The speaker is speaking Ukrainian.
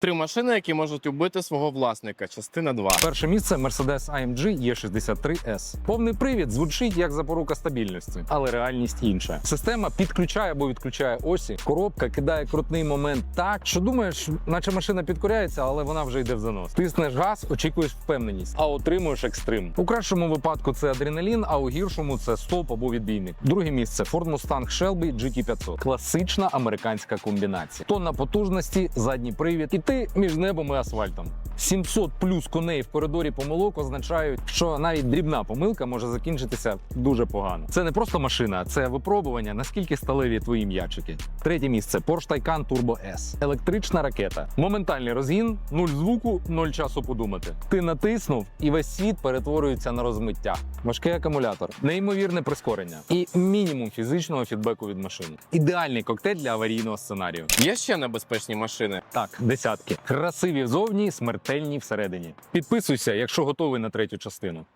Три машини, які можуть убити свого власника. Частина 2. Перше місце Mercedes AMG E63S. Повний привід звучить як запорука стабільності, але реальність інша. Система підключає або відключає осі. Коробка кидає крутний момент так, що думаєш, наче машина підкоряється, але вона вже йде в занос. Тиснеш газ, очікуєш впевненість, а отримуєш екстрим. У кращому випадку це адреналін, а у гіршому це стовп або відбійник. Друге місце Ford Mustang Shelby GT500. Класична американська комбінація. Тонна потужності, задній привід, і ти між небом і асфальтом. 700 плюс коней в коридорі помилок означають, що навіть дрібна помилка може закінчитися дуже погано. Це не просто машина, це випробування, наскільки сталеві твої м'ячики. Третє місце Porsche Taycan Turbo S. Електрична ракета. Моментальний розгін, нуль звуку, нуль часу подумати. Ти натиснув, і весь світ перетворюється на розмиття. Важкий акумулятор, неймовірне прискорення і мінімум фізичного фідбеку від машини. Ідеальний коктейль для аварійного сценарію. Є ще небезпечні машини. Так, десятки. Красиві зовні, смертельні всередині. Підписуйся, якщо готовий на третю частину.